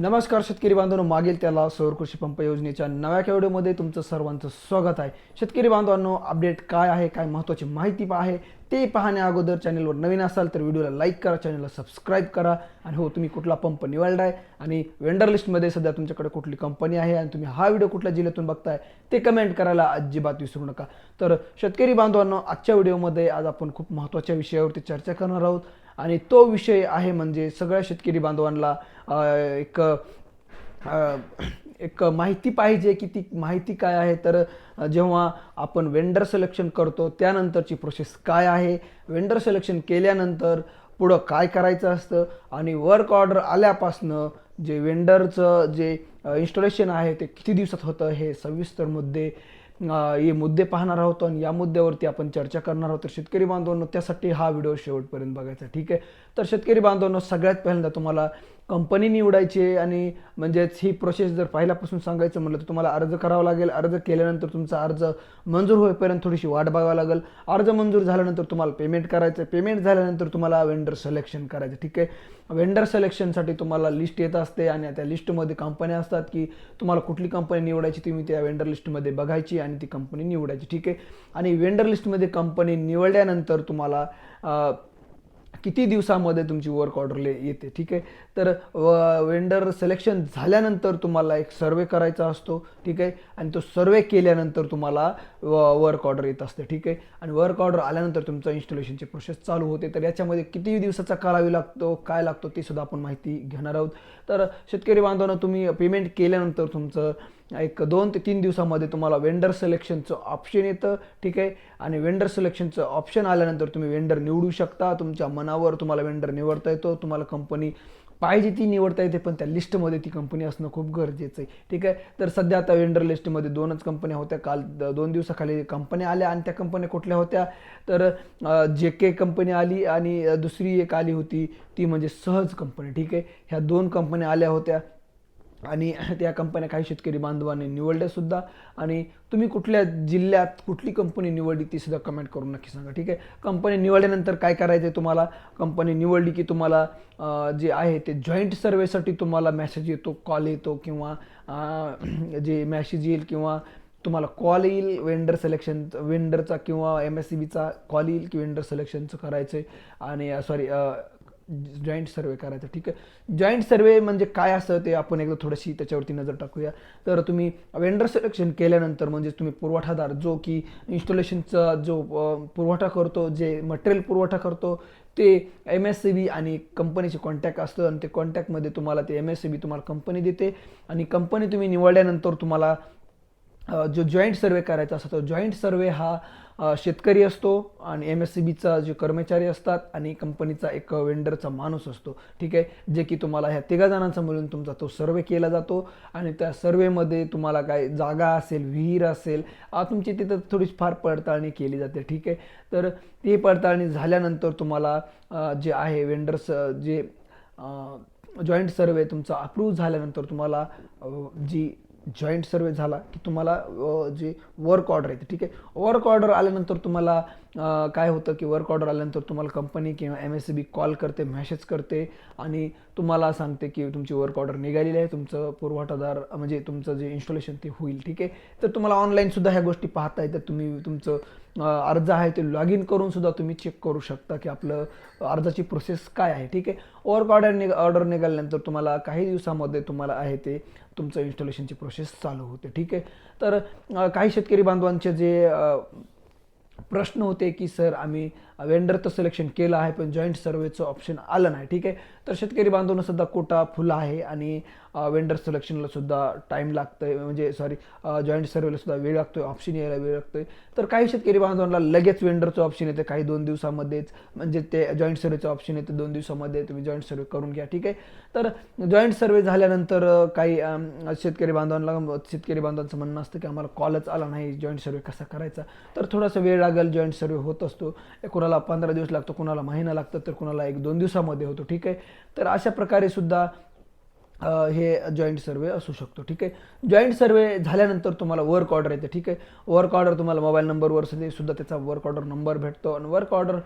नमस्कार शेतकरी बांधवांनो मागील त्याला सौर कृषी पंप योजनेच्या नव्या व्हिडिओमध्ये तुमचं सर्वांचं स्वागत आहे. शेतकरी बांधवांनो अपडेट काय आहे काय महत्त्वाची माहिती आहे ते पाहण्या अगोदर चॅनलवर नवीन असाल तर व्हिडिओला लाईक करा चॅनलला सबस्क्राईब करा. आणि हो तुम्ही कुठला पंप निवडला आहे आणि वेंडर लिस्टमध्ये सध्या तुमच्याकडे कुठली कंपनी आहे आणि तुम्ही हा व्हिडिओ कुठल्या जिल्ह्यातून बघताय ते कमेंट करायला अजिबात विसरू नका. तर शेतकरी बांधवांनो आजच्या व्हिडिओमध्ये आज आपण खूप महत्त्वाच्या विषयावरती चर्चा करणार आहोत. आणि तो विषय आहे म्हणजे सगळ्या शेतकरी बांधवांना एक एक माहिती पाहिजे की ती माहिती काय आहे. तर जेव्हा आपण वेंडर सिलेक्शन करतो त्यानंतरची प्रोसेस काय आहे? वेंडर सिलेक्शन केल्यानंतर पुढं काय करायचं असतं? आणि वर्क ऑर्डर आल्यापासनं जे वेंडरचं जे इन्स्टॉलेशन आहे ते किती दिवसात होतं? हे सविस्तर मुद्दे हे मुद्दे पाहणार आहोत आणि या मुद्द्यावरती आपण चर्चा करणार आहोत. तर शेतकरी बांधवांनो त्यासाठी हा व्हिडिओ शेवटपर्यंत बघायचा. ठीक आहे? तर शेतकरी बांधवांनो सगळ्यात पहिल्यांदा तुम्हाला कंपनी निवडायची आणि म्हणजेच ही प्रोसेस जर पहिल्यापासून सांगायचं म्हटलं तर तुम्हाला अर्ज करावा लागेल. अर्ज केल्यानंतर तुमचा अर्ज मंजूर होईपर्यंत थोडीशी वाट बघावं लागेल. अर्ज मंजूर झाल्यानंतर तुम्हाला पेमेंट करायचं पेमेंट झाल्यानंतर तुम्हाला वेंडर सिलेक्शन करायचं ठीक आहे? वेंडर सिलेक्शनसाठी तुम्हाला लिस्ट येत असते आणि त्या लिस्टमध्ये कंपन्या असतात की तुम्हाला कुठली कंपनी निवडायची तुम्ही त्या वेंडर लिस्टमध्ये बघायची आणि ती कंपनी निवडायची. ठीक आहे? आणि वेंडर लिस्टमध्ये कंपनी निवडल्यानंतर तुम्हाला किती दिवसामध्ये तुमची वर्क ऑर्डर येते ठीक आहे? तर वेंडर सिलेक्शन झाल्यानंतर तुम्हाला एक सर्वे करायचा असतो ठीक आहे? आणि तो सर्वे केल्यानंतर तुम्हाला वर्क ऑर्डर येत असते ठीक आहे? आणि वर्क ऑर्डर आल्यानंतर तुमचं इन्स्टॉलेशनची प्रोसेस चालू होते. तर याच्यामध्ये किती दिवसाचा करावी लागतो काय लागतो ते सुद्धा आपण माहिती घेणार आहोत. तर शेतकरी बांधवांना तुम्ही पेमेंट केल्यानंतर तुमचं एक दोन ते तीन दिवसामध्ये तुम्हाला वेंडर सिलेक्शनचं ऑप्शन येतं ठीक आहे? आणि वेंडर सिलेक्शनचं ऑप्शन आल्यानंतर तुम्ही वेंडर निवडू शकता. तुमच्या मनावर तुम्हाला वेंडर निवडता येतो. तुम्हाला कंपनी पाहिजे ती निवडता येते पण त्या लिस्टमध्ये ती कंपनी असणं खूप गरजेचं आहे ठीक आहे? तर सध्या आता वेंडर लिस्टमध्ये दोनच कंपन्या होत्या. काल दोन दिवसाखाली कंपन्या आल्या आणि त्या कंपन्या कुठल्या होत्या? तर जे के कंपनी आली आणि दुसरी एक आली होती ती म्हणजे सहज कंपनी ठीक आहे? ह्या दोन कंपन्या आल्या होत्या. आणि त्या कंपन्या काही शेतकरी बांधवांनी निवडल्या सुद्धा. आणि तुम्ही कुठल्या जिल्ह्यात कुठली कंपनी निवडली ती सुद्धा कमेंट करून नक्की सांगा. ठीक आहे? कंपनी निवडल्यानंतर काय करायचं आहे तुम्हाला? कंपनी निवडली की तुम्हाला जे आहे ते जॉईंट सर्वेसाठी तुम्हाला मेसेज येतो कॉल येतो किंवा जे मॅसेज येईल किंवा तुम्हाला कॉल येईल वेंडर सिलेक्शन वेंडरचा किंवा एम एस सी बीचा कॉल येईल की वेंडर सिलेक्शनचं करायचं आहे आणि सॉरी जॉईंट सर्वे करायचा ठीक आहे? जॉईंट सर्वे म्हणजे काय असतं ते आपण एकदा थोडीशी त्याच्यावरती नजर टाकूया. तर तुम्ही वेंडर सिलेक्शन केल्यानंतर म्हणजे तुम्ही पुरवठादार जो की इन्स्टॉलेशनचा जो पुरवठा करतो जे मटेरियल पुरवठा करतो ते एम एस सी बी आणि कंपनीचे कॉन्टॅक्ट असतं आणि ते कॉन्टॅक्टमध्ये तुम्हाला ते एम एस सी बी तुम्हाला कंपनी देते आणि कंपनी तुम्ही निवडल्यानंतर तुम्हाला जो जॉईंट सर्वे करायचा असतो तो जॉईंट सर्वे हा शेतकरी असतो आणि एम एस सी बीचा जे कर्मचारी असतात आणि कंपनीचा एक वेंडरचा माणूस असतो. ठीक आहे? जे की तुम्हाला ह्या तिघा जणांचा मिळून तुमचा तो सर्वे केला जातो आणि त्या सर्वेमध्ये तुम्हाला काय जागा असेल विहीर असेल तुमची तिथं थोडी फार पडताळणी केली जाते. ठीक आहे? तर ती पडताळणी झाल्यानंतर तुम्हाला जे आहे वेंडर्स जे जॉईंट सर्वे तुमचा अप्रूव्ह झाल्यानंतर तुम्हाला जी जॉईंट सर्वे झाला की तुम्हाला जे वर्क ऑर्डर येते ठीक आहे? वर्क ऑर्डर आल्यानंतर तुम्हाला काय होतं की वर्क ऑर्डर आल्यानंतर तुम्हाला कंपनी किंवा M S C B call करते मॅसेज करते आणि तुम्हाला सांगते की तुमची वर्क ऑर्डर निघालेली आहे तुमचं पुरवठादार म्हणजे तुमचं जे इन्स्टॉलेशन ते होईल ठीक आहे? तर तुम्हाला ऑनलाईनसुद्धा ह्या गोष्टी पाहता येतात. तुम्ही तुमचं अर्ज आहे ते लॉग इन करून सुद्धा तुम्ही चेक करू शकता की आपलं अर्जाची प्रोसेस काय आहे ठीक आहे? वर्क ऑर्डर निघ ऑर्डर निघाल्यानंतर तुम्हाला काही दिवसामध्ये तुम्हाला आहे ते तुमचं इन्स्टॉलेशनची प्रोसेस चालू होते ठीक आहे? तर काही शेतकरी बांधवांचे जे प्रश्न होते की सर आम्ही वेंडर तर सिलेक्शन केलं आहे पण जॉईंट सर्वेचं ऑप्शन आलं नाही ठीक आहे? तर शेतकरी बांधवांना सुद्धा कोटा फुल आहे आणि वेंडर सिलेक्शनला सुद्धा टाईम लागतोय म्हणजे सॉरी जॉईंट सर्वेला सुद्धा वेळ लागतोय ऑप्शन यायला वेळ लागतोय. तर काही शेतकरी बांधवांना लगेच वेंडरचं ऑप्शन येते काही दोन दिवसामध्येच म्हणजे ते जॉईंट सर्वेचं ऑप्शन येते दोन दिवसामध्ये तुम्ही जॉईंट सर्वे करून घ्या ठीक आहे? तर जॉईंट सर्वे झाल्यानंतर काही शेतकरी बांधवांना शेतकरी बांधवांचं म्हणणं असतं की आम्हाला कॉलच आला नाही जॉईंट सर्वे कसा करायचा? तर थोडासा वेळ लागेल जॉईंट सर्वे होत असतो. कुणाला पंधरा दिवस लागतो कुणाला महिना लागतं तर कुणाला एक दोन दिवसामध्ये होतो. ठीक आहे? तर अशा प्रकारे सुद्धा हे जॉईंट सर्वे असू शकतो ठीक आहे? जॉईंट सर्वे झाल्यानंतर तुम्हाला वर्क ऑर्डर येते ठीक आहे? वर्क ऑर्डर तुम्हाला मोबाईल नंबरवर सुद्धा सुद्धा त्याचा वर्क ऑर्डर नंबर भेटतो आणि वर्क ऑर्डर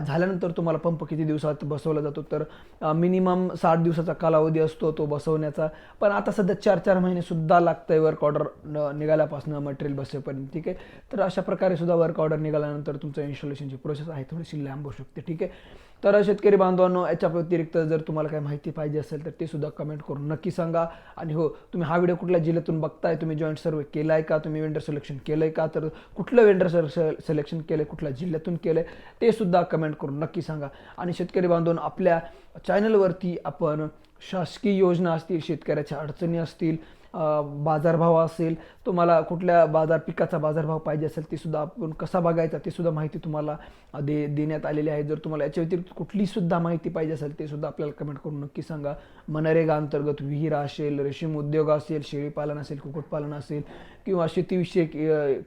झाल्यानंतर तुम्हाला पंप किती दिवसात बसवला जातो? तर मिनिमम साठ दिवसाचा कालावधी असतो तो बसवण्याचा. पण आता सध्या चार चार महिनेसुद्धा लागतं आहे वर्क ऑर्डर निघाल्यापासून मटेरियल बसेपर्यंत ठीक आहे? तर अशा प्रकारे सुद्धा वर्क ऑर्डर निघाल्यानंतर तुमचं इन्स्टॉलेशनची प्रोसेस आहे थोडीशी लांब होऊ शकते ठीक आहे? तर शेतकरी बांधवांनो याच्या व्यतिरिक्त जर तुम्हाला काही माहिती पाहिजे असेल तर ते सुद्धा कमेंट करून नक्की सांगा. आणि हो तुम्ही हा व्हिडिओ कुठल्या जिल्ह्यातून बघताय? तुम्ही जॉईंट सर्वे केला आहे का? तुम्ही वेंडर सिलेक्शन केलं आहे का? तर कुठलं वेंडर सर सिलेक्शन केलं आहे कुठल्या जिल्ह्यातून केलं आहे ते सुद्धा कमेंट करून नक्की सांगा. आणि शेतकरी बांधवांनो आपल्या चॅनलवरती आपण शासकीय योजना असतील शेतकऱ्याच्या अडचणी असतील बाजारभाव असेल तुम्हाला कुठल्या बाजार पिकाचा बाजारभाव पाहिजे असेल तेसुद्धा आपण कसा बघायचा तेसुद्धा माहिती तुम्हाला दे देण्यात आलेली आहे. जर तुम्हाला याच्या व्यतिरिक्त कुठलीसुद्धा माहिती पाहिजे असेल तेसुद्धा आपल्याला कमेंट करून नक्की सांगा. मनरेगा अंतर्गत विहीर असेल रेशीम उद्योग असेल शेळीपालन असेल कुक्कुटपालन असेल किंवा शेतीविषयक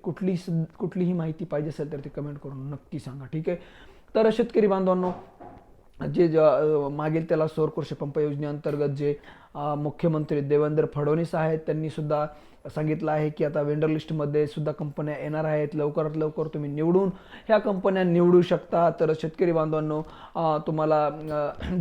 कुठली कुठलीही माहिती पाहिजे असेल तर ते कमेंट करून नक्की सांगा. ठीक आहे? तर शेतकरी बांधवांनो जे ज- मागील त्याला सौर कृषी पंप योजनेअंतर्गत जे मुख्यमंत्री देवेंद्र फडणवीस आहेत त्यांनी सुद्धा सांगितलं आहे की आता वेंडर लिस्टमध्ये सुद्धा कंपन्या येणार आहेत. लवकरात लवकर तुम्ही निवडून ह्या कंपन्या निवडू शकता. तर शेतकरी बांधवांनो तुम्हाला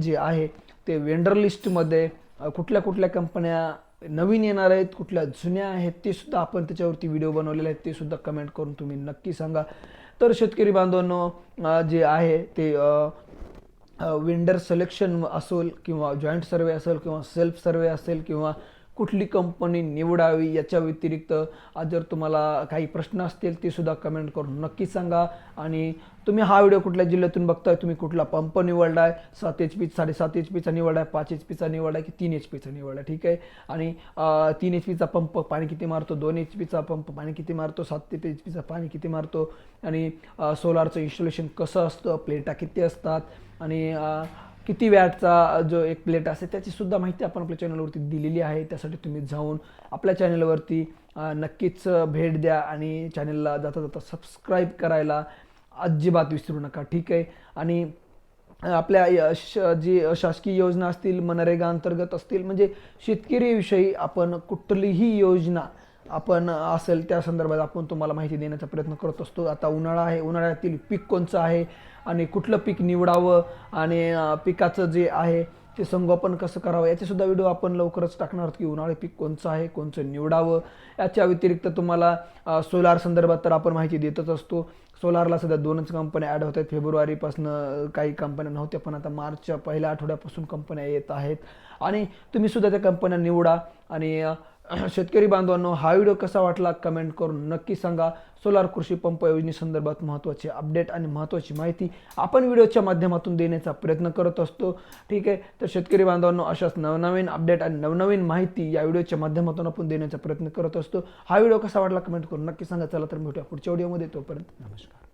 जे आहे ते वेंडर लिस्टमध्ये कुठल्या कुठल्या कंपन्या नवीन येणार आहेत कुठल्या जुन्या आहेत ते सुद्धा आपण त्याच्यावरती व्हिडिओ बनवलेले आहेत ते सुद्धा कमेंट करून तुम्ही नक्की सांगा. तर शेतकरी बांधवांनो जे आहे ते विंडर सिलेक्शन असेल किंवा जॉईंट सर्वे असेल किंवा सेल्फ सर्वे असेल किंवा कुठली कंपनी निवडावी याच्या व्यतिरिक्त जर तुम्हाला काही प्रश्न असतील ते सुद्धा कमेंट करून नक्की सांगा. आणि तुम्ही हा व्हिडिओ कुठल्या जिल्ह्यातून बघताय तुम्ही कुठला पंप निवडलाय सात एच पी साडेसात एच पीचा निवडलाय पाच एच पीचा निवडलाय की तीन एच पीचा निवडलाय ठीक आहे? आणि तीन एच पीचा पंप पाणी किती मारतो दोन एच पीचा पंप पाणी किती मारतो सात एच पीचा पाणी किती मारतो आणि सोलारचं इन्स्टॉलेशन कसं असतं प्लेटा किती असतात आणि किती वॅटचा जो एक प्लेट असते त्याची सुद्धा माहिती आपण आपल्या चॅनलवरती दिलेली आहे. त्यासाठी तुम्ही जाऊन आपल्या चॅनलवरती नक्कीच भेट द्या आणि चॅनलला जाता जाता सबस्क्राईब करायला अजिबात विसरू नका. ठीक आहे? आणि आपल्या श- जी शासकीय योजना असतील मनरेगा अंतर्गत असतील म्हणजे शेतकरीविषयी आपण कुठलीही योजना आपण असेल त्या संदर्भात आपण तुम्हाला माहिती देण्याचा प्रयत्न करत असतो. आता उन्हाळा आहे. उन्हाळ्यातील पीक कोणचं आहे आणि कुठलं पीक निवडावं आणि पिकाचं जे आहे ते संगोपन कसं करावं याचेसुद्धा व्हिडिओ आपण लवकरच टाकणार आहोत की उन्हाळी पीक कोणचं आहे कोणचं निवडावं. याच्या व्यतिरिक्त तुम्हाला सोलार संदर्भात तर आपण माहिती देतच असतो. सोलारला सध्या दोनच कंपन्या ॲड होत आहेत. फेब्रुवारीपासून काही कंपन्या नव्हत्या पण आता मार्चच्या पहिल्या आठवड्यापासून कंपन्या येत आहेत. आणि तुम्हीसुद्धा त्या कंपन्या निवडा आणि शेतकरी बांधवांनो हा व्हिडिओ कसा वाटला कमेंट करून नक्की सांगा. सोलार कृषी पंप योजनेसंदर्भात महत्त्वाचे अपडेट आणि महत्त्वाची माहिती आपण व्हिडिओच्या माध्यमातून देण्याचा प्रयत्न करत असतो. ठीक आहे? तर शेतकरी बांधवांनो अशाच नवनवीन अपडेट आणि नवनवीन माहिती या व्हिडिओच्या माध्यमातून आपण देण्याचा प्रयत्न करत असतो. हा व्हिडिओ कसा वाटला कमेंट करून नक्की सांगा. चला तर भेटूया पुढच्या व्हिडिओमध्ये. तोपर्यंत नमस्कार.